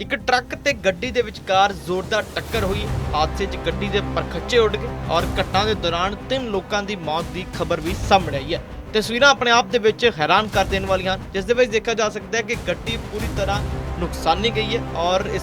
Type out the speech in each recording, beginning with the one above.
ਇੱਕ ਟਰੱਕ ਤੇ ਗੱਡੀ ਦੇ ਵਿਚਕਾਰ ਜ਼ੋਰਦਾਰ ਟੱਕਰ ਹੋਈ। ਹਾਦਸੇ 'ਚ ਗੱਡੀ ਦੇ ਪਰਖੱਚੇ ਉੱਡ ਗਏ ਔਰ ਘਟਨਾ ਦੇ ਦੌਰਾਨ ਤਿੰਨ ਲੋਕਾਂ ਦੀ ਮੌਤ ਦੀ ਖਬਰ ਵੀ ਸਾਹਮਣੇ ਆਈ ਹੈ। ਤਸਵੀਰਾਂ ਆਪਣੇ ਆਪ ਦੇ ਵਿੱਚ ਹੈਰਾਨ ਕਰ ਦੇਣ ਵਾਲੀਆਂ ਹਨ ਜਿਸ ਦੇ ਵਿੱਚ ਦੇਖਿਆ ਜਾ ਸਕਦਾ ਹੈ ਕਿ ਗੱਡੀ ਪੂਰੀ ਤਰ੍ਹਾਂ ਨੁਕਸਾਨੀ ਗਈ ਹੈ ਔਰ ਇਸ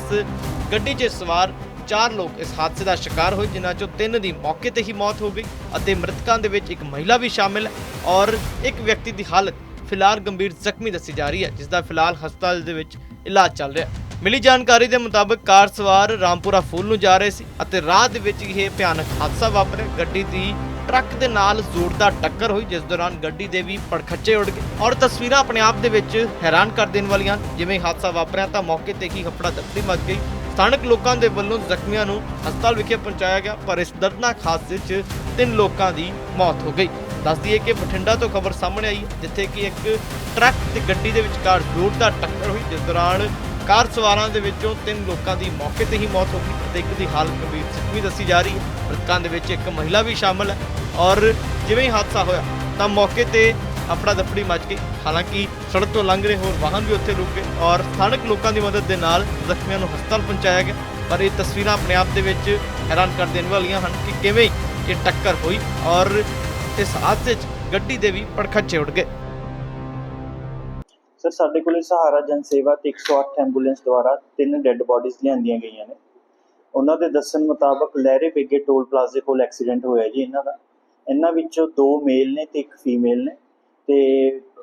ਗੱਡੀ 'ਚ ਸਵਾਰ ਚਾਰ ਲੋਕ ਇਸ ਹਾਦਸੇ ਦਾ ਸ਼ਿਕਾਰ ਹੋਏ, ਜਿਨ੍ਹਾਂ ਚੋਂ ਤਿੰਨ ਦੀ ਮੌਕੇ ਤੇ ਹੀ ਮੌਤ ਹੋ ਗਈ ਅਤੇ ਮ੍ਰਿਤਕਾਂ ਦੇ ਵਿੱਚ ਇੱਕ ਮਹਿਲਾ ਵੀ ਸ਼ਾਮਿਲ ਹੈ ਔਰ ਇੱਕ ਵਿਅਕਤੀ ਦੀ ਹਾਲਤ ਫਿਲਹਾਲ ਗੰਭੀਰ ਜ਼ਖਮੀ ਦੱਸੀ ਜਾ ਰਹੀ ਹੈ, ਜਿਸ ਦਾ ਫਿਲਹਾਲ ਹਸਪਤਾਲ ਦੇ ਵਿੱਚ ਇਲਾਜ ਚੱਲ ਰਿਹਾ ਹੈ। ਮਿਲੀ ਜਾਣਕਾਰੀ ਦੇ ਮੁਤਾਬਕ ਕਾਰ ਸਵਾਰ ਰਾਮਪੁਰਾ ਫੂਲ ਨੂੰ ਜਾ ਰਹੇ ਸੀ ਅਤੇ ਰਾਹ ਦੇ ਵਿੱਚ ਇਹ ਭਿਆਨਕ ਹਾਦਸਾ ਵਾਪਰਿਆ। ਗੱਡੀ ਦੀ ਟਰੱਕ ਦੇ ਨਾਲ ਜ਼ੋਰਦਾਰ ਟੱਕਰ ਹੋਈ, ਜਿਸ ਦੌਰਾਨ ਗੱਡੀ ਦੇ ਵੀ ਪੜਖੱਚੇ ਉੱਡ ਗਏ ਔਰ ਤਸਵੀਰਾਂ ਆਪਣੇ ਆਪ ਦੇ ਵਿੱਚ ਹੈਰਾਨ ਕਰ ਦੇਣ ਵਾਲੀਆਂ। ਜਿਵੇਂ ਹਾਦਸਾ ਵਾਪਰਿਆ ਤਾਂ ਮੌਕੇ ਤੇ ਹੀ ਹਫੜਾ ਦਫੜੀ ਮਚ ਗਈ। ਸਥਾਨਕ ਲੋਕਾਂ ਦੇ ਵੱਲੋਂ ਜ਼ਖਮੀਆਂ ਨੂੰ ਹਸਪਤਾਲ ਵਿਖੇ ਪਹੁੰਚਾਇਆ ਗਿਆ, ਪਰ ਇਸ ਦਰਦਨਾਕ ਹਾਦਸੇ 'ਚ ਤਿੰਨ ਲੋਕਾਂ ਦੀ ਮੌਤ ਹੋ ਗਈ। ਦੱਸ ਦਈਏ ਕਿ ਬਠਿੰਡਾ ਤੋਂ ਖਬਰ ਸਾਹਮਣੇ ਆਈ, ਜਿੱਥੇ ਕਿ ਇੱਕ ਟਰੱਕ ਤੇ ਗੱਡੀ ਦੇ ਵਿਚਕਾਰ ਜ਼ੋਰਦਾਰ ਟੱਕਰ ਹੋਈ, ਜਿਸ ਦੌਰਾਨ ਕਾਰ ਸਵਾਰਾਂ ਦੇ ਵਿੱਚੋਂ ਤਿੰਨ ਲੋਕਾਂ ਦੀ ਮੌਕੇ ਤੇ ਹੀ ਮੌਤ ਹੋ ਗਈ ਅਤੇ ਇੱਕ ਦੀ ਹਾਲਤ ਗੰਭੀਰ ਜ਼ਖਮੀ ਦੱਸੀ ਜਾ ਰਹੀ ਹੈ। ਮ੍ਰਿਤਕਾਂ ਦੇ ਵਿੱਚ ਇੱਕ ਮਹਿਲਾ ਵੀ ਸ਼ਾਮਲ ਹੈ ਔਰ ਜਿਵੇਂ ਹੀ ਹਾਦਸਾ ਹੋਇਆ ਤਾਂ ਮੌਕੇ ਤੇ ਅਫੜਾ ਦਫੜੀ ਮਚ ਗਈ। ਹਾਲਾਂਕਿ ਸੜਕ ਤੋਂ ਲੰਘ ਰਹੇ ਹੋਰ ਵਾਹਨ ਵੀ ਉੱਥੇ ਰੁਕ ਗਏ ਔਰ ਸਥਾਨਕ ਲੋਕਾਂ ਦੀ ਮਦਦ ਦੇ ਨਾਲ ਜ਼ਖਮੀਆਂ ਨੂੰ ਹਸਪਤਾਲ ਪਹੁੰਚਾਇਆ ਗਿਆ। ਪਰ ਇਹ ਤਸਵੀਰਾਂ ਆਪਣੇ ਆਪ ਦੇ ਵਿੱਚ ਹੈਰਾਨ ਕਰ ਦੇਣ ਵਾਲੀਆਂ ਹਨ ਕਿ ਕਿਵੇਂ ਇਹ ਟੱਕਰ ਹੋਈ ਔਰ ਇਸ ਹਾਦਸੇ 'ਚ ਗੱਡੀ ਦੇ ਵੀ ਪੜਖੱਚੇ ਉੱਡ ਗਏ। ਸਰ ਸਾਡੇ ਕੋਲੇ ਸਹਾਰਾ ਜਨ ਸੇਵਾ ਤੇ 108 ਐਂਬੂਲੈਂਸ ਦੁਆਰਾ ਤਿੰਨ ਡੈੱਡ ਬਾਡੀਜ਼ ਲਿਆਂਦੀਆਂ ਗਈਆਂ ਨੇ। ਉਹਨਾਂ ਦੇ ਦੱਸਣ ਮੁਤਾਬਕ ਲਹਿਰੇ ਬੇਗੇ ਟੋਲ ਪਲਾਜ਼ੇ ਕੋਲ ਐਕਸੀਡੈਂਟ ਹੋਇਆ ਜੀ ਇਹਨਾਂ ਦਾ। ਇਹਨਾਂ ਵਿੱਚੋਂ ਦੋ ਮੇਲ ਨੇ ਤੇ ਇੱਕ ਫੀਮੇਲ ਨੇ ਤੇ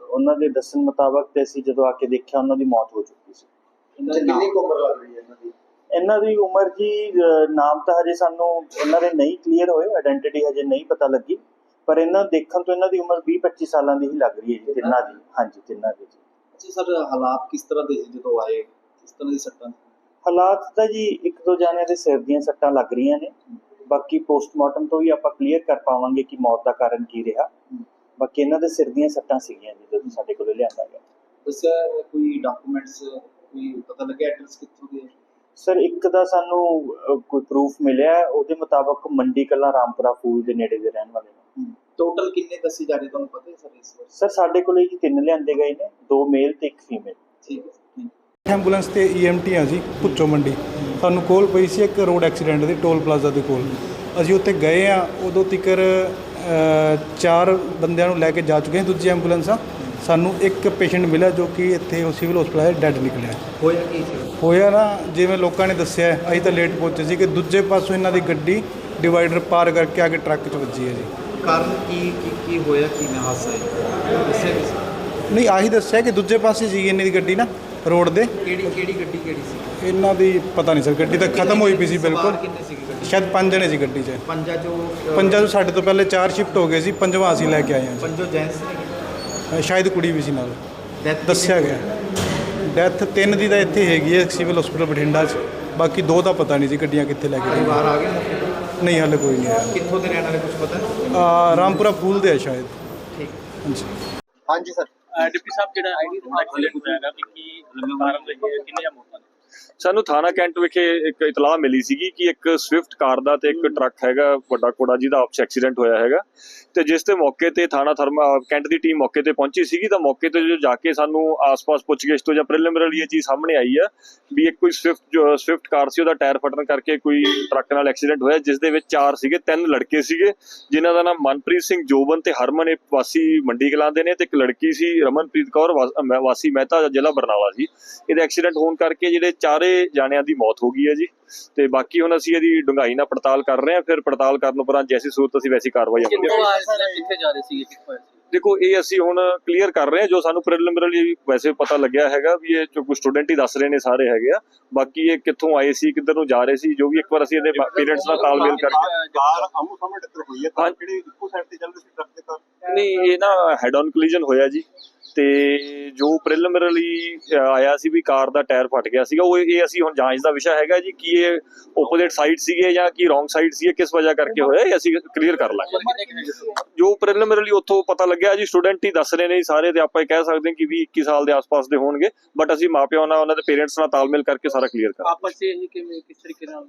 ਉਹਨਾਂ ਦੇ ਦੱਸਣ ਮੁਤਾਬਕ ਤੇ ਅਸੀਂ ਜਦੋਂ ਆ ਕੇ ਦੇਖਿਆ ਉਹਨਾਂ ਦੀ ਮੌਤ ਹੋ ਚੁੱਕੀ ਸੀ। ਇਹਨਾਂ ਦੀ ਕਿੰਨੀ ਉਮਰ ਲੱਗ ਰਹੀ ਹੈ ਇਹਨਾਂ ਦੀ? ਇਹਨਾਂ ਦੀ ਉਮਰ ਜੀ ਨਾਮ ਤਾਂ ਹਜੇ ਸਾਨੂੰ ਇਹਨਾਂ ਦੇ ਨਹੀਂ ਕਲੀਅਰ ਹੋਏ ਆਇਡੈਂਟੀਟੀ ਹਜੇ ਨਹੀਂ ਪਤਾ ਲੱਗੀ। ਪਰ ਇਹਨਾਂ ਦੇਖਣ ਤੋਂ ਇਹਨਾਂ ਦੀ ਉਮਰ 20 25 ਸਾਲਾਂ ਦੀ ਹੀ ਲੱਗ ਰਹੀ ਹੈ ਜੀ ਤਿੰਨਾਂ ਦੀ। ਹਾਂਜੀ ਤਿੰਨਾਂ ਦੀ ਜੀ ਅੱਛਾ ਸਰ ਹਾਲਾਤ ਕਿਸ ਤਰ੍ਹਾਂ ਦੇ ਸੀ ਜਦੋਂ ਆਏ? ਕਿਸ ਤਰ੍ਹਾਂ ਦੀ ਸੱਟਾਂ? ਹਾਲਾਤ ਤਾਂ ਜੀ ਇੱਕ ਦੋ ਜਾਣਿਆਂ ਦੇ ਸਿਰ ਦੀਆਂ ਸੱਟਾਂ ਲੱਗ ਰਹੀਆਂ ਨੇ। ਬਾਕੀ ਪੋਸਟਮਾਰਟਮ ਤੋਂ ਵੀ ਆਪਾਂ ਕਲੀਅਰ ਕਰ ਪਾਵਾਂਗੇ ਕਿ ਮੌਤ ਦਾ ਕਾਰਨ ਕੀ ਰਿਹਾ। ਬਾਕੀ ਇਹਨਾਂ ਦੇ ਸਿਰ ਦੀਆਂ ਸੱਟਾਂ ਸੀਗੀਆਂ ਜੀ ਜਦੋਂ ਸਾਡੇ ਕੋਲੇ ਲਿਆਂਦਾ ਗਿਆ। ਦੱਸਿਆ ਕੋਈ ਡਾਕੂਮੈਂਟਸ ਕੋਈ ਪਤਾ ਲੱਗਿਆ ਐਡਰੈਸ ਕਿੱਥੋਂ ਦੇ ਸਰ ਇੱਕ ਦਾ ਸਾਨੂੰ ਕੋਈ ਪ੍ਰੂਫ ਮਿਲਿਆ ਉਹਦੇ ਮੁਤਾਬਕ ਮੰਡੀ ਕਲਾਂ ਰਾਮਪੁਰਾ ਫੂਲ ਦੇ ਨੇੜੇ ਦੇ ਰਹਿਣ ਵਾਲੇ ਨੇ। ਟੋਟਲ ਕਿੰਨੇ ਦੱਸੇ ਜਾ ਰਹੇ ਤੁਹਾਨੂੰ ਪਤਾ ਹੈ ਸਰ ਇਸ ਵਾਰ? ਸਰ ਸਾਡੇ ਕੋਲੇ ਜੀ ਤਿੰਨ ਲਿਆਂਦੇ ਗਏ ਨੇ ਦੋ ਮੇਲ ਤੇ ਇੱਕ ਫੀਮੇਲ ਠੀਕ ਹੈ ਐਂਬੂਲੈਂਸ ਤੇ ਈਐਮਟੀ ਆ ਜੀ ਪੁੱਚੋ ਮੰਡੀ। ਸਾਨੂੰ ਕੋਲ ਪਈ ਸੀ ਇੱਕ ਰੋਡ ਐਕਸੀਡੈਂਟ ਦੀ ਟੋਲ ਪਲਾਜ਼ਾ ਦੇ ਕੋਲ। ਅਸੀਂ ਉੱਥੇ ਗਏ ਆ ਉਦੋਂ ਤੱਕਰ ਚਾਰ ਬੰਦਿਆਂ ਨੂੰ ਲੈ ਕੇ ਜਾ ਚੁੱਕੇ ਹਾਂ ਦੂਜੀ ਐਂਬੂਲੈਂਸ ਆ। ਸਾਨੂੰ ਇੱਕ ਪੇਸ਼ੈਂਟ ਮਿਲਿਆ ਜੋ ਕਿ ਇੱਥੇ ਉਹ ਸਿਵਲ ਹਸਪਤਾਲ ਡੈੱਡ ਨਿਕਲਿਆ। ਹੋਇਆ ਕੀ ਸੀ? ਹੋਇਆ ਨਾ ਜਿਵੇਂ ਲੋਕਾਂ ਨੇ ਦੱਸਿਆ ਅਸੀਂ ਤਾਂ ਲੇਟ ਪਹੁੰਚੇ ਸੀ ਕਿ ਦੂਜੇ ਪਾਸੋਂ ਇਹਨਾਂ ਦੀ ਗੱਡੀ ਡਿਵਾਈਡਰ ਪਾਰ ਕਰਕੇ ਆ ਕੇ ਟਰੱਕ 'ਚ ਵੱਜੀ ਹੈ ਜੀ। ਕਾਰਨ ਕੀ ਕੀ ਕੀ ਹੋਇਆ ਕੀ ਮੈਂ ਹਾਦਸਾ ਹੈ? ਦੱਸਿਆ ਕਿਸ ਨਹੀਂ ਆਹੀ ਦੱਸਿਆ ਕਿ ਦੂਜੇ ਪਾਸੇ ਸੀ ਇਹਨਾਂ ਦੀ ਗੱਡੀ ਨਾ ਰੋਡ ਦੇ। ਕਿਹੜੀ ਕਿਹੜੀ ਗੱਡੀ ਕਿਹੜੀ ਸੀ? ਇਹਨਾਂ ਦੀ ਪਤਾ ਨਹੀਂ ਸਰ ਗੱਡੀ ਤਾਂ ਖਤਮ ਹੋਈ ਪਈ ਸੀ ਬਿਲਕੁਲ। ਕਿੰਨੇ ਸੀ ਗੱਡੀ? ਸ਼ਾਇਦ ਪੰਜ ਜਣੇ ਸੀ ਗੱਡੀ 'ਚ। ਪੰਜਾ ਅ, ਪੰਜਾਂ ਤੋਂ ਸਾਡੇ ਤੋਂ ਪਹਿਲੇ ਚਾਰ ਸ਼ਿਫਟ ਹੋ ਗਏ ਸੀ ਪੰਜਵਾਂ ਅਸੀਂ ਲੈ ਕੇ ਆਏ ਹਾਂ ਪੰਜੋ ਜੈਂਟਸ ਨੇ ਜੀ। ਸ਼ਾਇਦ ਕੁੜੀ ਵੀ ਸੀ ਨਾਲ। Death ਦੱਸਿਆ ਗਿਆ। ਡੈਥ ਤਿੰਨ ਦੀ ਤਾਂ ਇੱਥੇ ਹੈਗੀ ਹੈ ਸਿਵਲ ਹਸਪੀਟਲ ਬਠਿੰਡਾ 'ਚ। ਬਾਕੀ ਦੋ ਦਾ ਪਤਾ ਨਹੀਂ ਸੀ ਗੱਡੀਆਂ ਕਿੱਥੇ ਲੈ ਕੇ ਗਏ। ਪਰਿਵਾਰ ਆ ਗਏ? ਨਹੀਂ ਹਾਲੇ ਕੋਈ ਨਹੀਂ ਆਇਆ। ਕਿੱਥੋਂ ਦੇ ਰਹਿਣ ਵਾਲੇ ਕੁਝ ਪਤਾ? ਹੈ? ਅ, ਰਾਮਪੁਰਾ ਫੂਲ ਦੇ ਆ ਸ਼ਾਇਦ। ਠੀਕ। ਹਾਂਜੀ। ਹਾਂਜੀ ਸਰ। ਡਿਪਟੀ ਸਾਹਿਬ ਜਿਹੜਾ ਆਈਡੀ ਦਾ ਐਕਸੀਡੈਂਟ ਹੋਇਆਗਾ ਵੀ ਕੀ ਕਾਰਨ ਰਹੀ ਹੈ ਕਿੰਨੀਆਂ ਮੌਤਾਂ ਨੇ ਸਾਨੂੰ ਥਾਣਾ ਕੈਂਟ ਵਿਖੇ ਇੱਕ ਇਤਲਾਹ ਮਿਲੀ ਸੀਗੀ ਕਿ ਇੱਕ ਸਵਿਫਟ ਕਾਰ ਦਾ ਤੇ ਇੱਕ ਟਰੱਕ ਹੈਗਾ ਵੱਡਾ ਕੋੜਾ ਜਿਹਦਾ ਆਪਸ ਐਕਸੀਡੈਂਟ ਹੋਇਆ ਹੈਗਾ ਤੇ ਜਿਸ ਤੇ ਮੌਕੇ ਤੇ ਥਾਣਾ ਥਰਮਾ ਕੈਂਟ ਦੀ ਟੀਮ ਮੌਕੇ ਤੇ ਪਹੁੰਚੀ ਸੀਗੀ ਤਾਂ ਮੌਕੇ ਤੇ ਜੋ ਜਾ ਕੇ ਸਾਨੂੰ ਆਸ-ਪਾਸ ਪੁੱਛਗਿੱਛ ਤੋਂ ਜਾਂ ਪ੍ਰੀਲਿਮਿਨਰੀ ਇਹ ਚੀਜ਼ ਸਾਹਮਣੇ ਆਈ ਆ ਵੀ ਇੱਕ ਕੋਈ ਸਵਿਫਟ ਜੋ ਸਵਿਫਟ ਕਾਰ ਸੀ ਉਹਦਾ ਟਾਇਰ ਫਟਣ ਕਰਕੇ ਕੋਈ ਟਰੱਕ ਨਾਲ ਐਕਸੀਡੈਂਟ ਹੋਇਆ ਜਿਸ ਦੇ ਵਿੱਚ ਚਾਰ ਸੀਗੇ ਤਿੰਨ ਲੜਕੇ ਸੀਗੇ ਜਿਨ੍ਹਾਂ ਦਾ ਨਾਮ ਮਨਪ੍ਰੀਤ ਸਿੰਘ ਜੋਬਨ ਤੇ ਹਰਮਨ ਇਹ ਵਾਸੀ ਮੰਡੀ ਕਲਾਂ ਦੇ ਨੇ ਤੇ ਇੱਕ ਲੜਕੀ ਸੀ ਰਮਨਪ੍ਰੀਤ ਕੌਰ ਵਾਸੀ ਮਹਿਤਾ ਜ਼ਿਲ੍ਹਾ ਬਰਨਾਲਾ ਸੀ। ਇਹਦਾ ਐਕਸੀਡੈਂਟ ਹੋਣ ਕਰਕੇ ਜਿਹੜੇ ਚਾਰੇ ਜਾਣਿਆਂ ਦੀ ਮੌਤ ਹੋ ਗਈ ਹੈ ਜੀ। ਤੇ ਬਾਕੀ ਹੁਣ ਅਸੀਂ ਇਹਦੀ ਡੂੰਘਾਈ ਨਾਲ ਪੜਤਾਲ ਕਰ ਰਹੇ ਹਾਂ। ਫਿਰ ਪੜਤਾਲ ਕਰਨ ਉਪਰੰਤ ਜੈਸੀ ਸੂਰਤ ਅਸੀਂ ਵੈਸੀ ਕਾਰਵਾਈ ਸੀ? ਕਿੱਥੇ ਜਾ ਰਹੇ ਸੀ? ਕਿੱਥੋਂ ਦੇਖੋ ਇਹ ਅਸੀਂ ਹੁਣ ਕਲੀਅਰ ਕਰ ਰਹੇ ਹਾਂ। ਜੋ ਸਾਨੂੰ ਪ੍ਰੀਲਿਮਿਨਰੀ ਵੈਸੇ ਪਤਾ ਲੱਗਿਆ ਹੈਗਾ ਵੀ ਇਹ ਜੋ ਕੁਝ ਸਟੂਡੈਂਟ ਹੀ ਦੱਸ ਰਹੇ ਨੇ ਸਾਰੇ ਹੈਗੇ ਆ। ਬਾਕੀ ਇਹ ਕਿੱਥੋਂ ਆਏ ਸੀ ਕਿੱਧਰ ਨੂੰ ਜਾ ਰਹੇ ਸੀ ਜੋ ਵੀ ਇੱਕ ਵਾਰ ਅਸੀਂ ਇਹਦੇ ਪੇਰੈਂਟਸ ਨਾਲ ਤਾਲਮੇਲ ਕਰਕੇ ਕਾਰ ਆਮੋ ਸਾਹਮਣੇ ਟੱਕਰ ਹੋਈ ਹੈ। ਤਾਂ ਕਿਹੜੀ ਇੱਕੋ ਸਾਈਡ ਤੇ ਚੱਲ ਰਹੀ ਸੀ ਟਰੱਕ ਦੇ ਕਾਰ ਨਹੀਂ ਇਹ ਨਾ ਹੈਡ ਔਨ ਕੋਲੀਜਨ ਹੋਇਆ ਜੀ। ਤੇ ਜੋ ਪ੍ਰੀਲਿਮਿਨਰੀ ਆਇਆ ਸੀ ਵੀ ਕਾਰ ਦਾ ਟਾਇਰ ਫਟ ਗਿਆ ਸੀਗਾ, ਉਹ ਇਹ ਅਸੀਂ ਹੁਣ ਜਾਂਚ ਦਾ ਵਿਸ਼ਾ ਹੈਗਾ ਜੀ, ਕਿ ਇਹ ਆਪੋਜ਼ਿਟ ਸਾਈਡ ਸੀਗੇ ਜਾਂ ਕਿ ਰੋਂਗ ਸਾਈਡ ਸੀ ਕਿਸ ਵਜ੍ਹਾ ਕਰਕੇ ਹੋਇਆ, ਇਹ ਅਸੀਂ ਕਲੀਅਰ ਕਰ ਲਾਂਗੇ। ਜੋ ਪ੍ਰੀਲਿਮਿਨਰੀ ਉੱਥੋਂ ਪਤਾ ਲੱਗਿਆ, ਜੀ ਸਟੂਡੈਂਟ ਹੀ ਦੱਸ ਰਹੇ ਨੇ ਸਾਰੇ, ਤੇ ਆਪਾਂ ਇਹ ਕਹਿ ਸਕਦੇ ਹਾਂ ਕਿ 20 21 ਸਾਲ ਦੇ ਆਸ-ਪਾਸ ਦੇ ਹੋਣਗੇ ਬਟ ਅਸੀਂ ਮਾਪਿਆਂ ਨਾਲ, ਉਹਨਾਂ ਦੇ ਪੇਰੈਂਟਸ ਨਾਲ ਤਾਲਮੇਲ ਕਰਕੇ ਸਾਰਾ ਕਲੀਅਰ ਕਰ ਆਪਸ ਵਿੱਚ ਇਹ ਕਿਵੇਂ, ਕਿਸ ਤਰੀਕੇ ਨਾਲ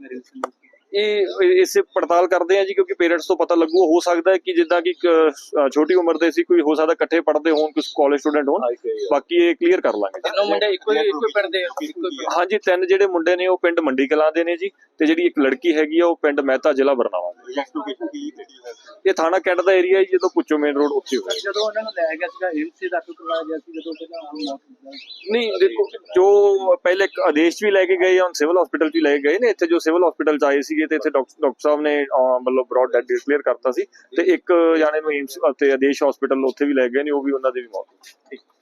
ਮੇਰੇ ਇਹ ਇਹ- ਇਸੇ ਪੜਤਾਲ ਕਰਦੇ ਆ ਜੀ ਕਿਉਂਕਿ ਪੇਰੈਂਟਸ ਤੋਂ ਪਤਾ ਲੱਗੂ ਹੋ ਸਕਦਾ ਹੈ ਕਿ ਜਿੱਦਾਂ ਕਿ ਛੋਟੀ ਉਮਰ ਦੇ ਸੀ ਕੋਈ ਹੋ ਸਕਦਾ ਇਕੱਠੇ ਪੜ੍ਹਦੇ ਹੋਣ ਕੁਝ ਕਾਲਜ ਸਟੂਡੈਂਟ ਹੋਣ ਬਾਕੀ ਇਹ ਕਲੀਅਰ ਕਰ ਲਾਂਗੇ ਤਿੰਨੋਂ ਮੁੰਡੇ ਇੱਕੋ ਹੀ ਇੱਕੋ ਪਿੰਡ ਦੇ। ਹਾਂਜੀ ਤਿੰਨ ਜਿਹੜੇ ਮੁੰਡੇ ਨੇ ਉਹ ਪਿੰਡ ਮੰਡੀ ਕਲਾਂ ਦੇ ਨੇ ਜੀ ਤੇ ਜਿਹੜੀ ਇੱਕ ਲੜਕੀ ਹੈਗੀ ਆ ਉਹ ਪਿੰਡ ਮਹਿਤਾ ਜ਼ਿਲ੍ਹਾ ਬਰਨਾਲਾ ਦੀ। ਐਗਜ਼ੈਕਟ ਲੋਕੇਸ਼ਨ ਕੀ ਕਿਹੜੀ ਹੈ? ਇਹ ਥਾਣਾ ਕੈਂਟ ਦਾ ਏਰੀਆ ਹੈ ਜਦੋਂ ਪੁੱਚੋ ਮੇਨ ਰੋਡ ਉੱਥੇ ਹੋਇਆ। ਜਦੋਂ ਉਹਨਾਂ ਨੂੰ ਲੈ ਗਿਆ ਸੀਗਾ ਏਮਸੀ ਦਾਖਲ ਕਰਵਾਇਆ ਗਿਆ ਸੀ ਜਦੋਂ ਪਹਿਲਾਂ ਸੀ। ਨਹੀਂ ਦੇਖੋ ਜੋ ਪਹਿਲੇ ਇੱਕ ਆਦੇਸ਼ 'ਚ ਵੀ ਲੈ ਕੇ ਗਏ ਆ ਹੁਣ ਸਿਵਲ ਹਸਪੀਟਲ 'ਚ ਵੀ ਲੈ ਕੇ ਗਏ ਨੇ ਇੱਥੇ ਜੋ ਸਿਵਲ ਹਸਪੀਟਲ 'ਚ ਆਏ ਸੀਗੇ ਤੇ ਇੱਥੇ ਡਾਕਟਰ ਡਾਕਟਰ ਸਾਹਿਬ ਨੇ ਅਹ, ਮਤਲਬ ਬ੍ਰੌਡ ਡੈਡ ਡਿਕਲੇਅਰ ਕਰਤਾ ਸੀ ਤੇ ਇੱਕ ਜਾਣੇ ਨੂੰ ਏਮਸ ਤੇ ਆਦੇਸ਼ ਹਸਪੀਟਲ ਉੱਥੇ ਵੀ ਲੈ ਗਏ ਨੇ ਉਹ ਵੀ ਉਹਨਾਂ ਦੀ ਵੀ ਮੌਤ ਹੋ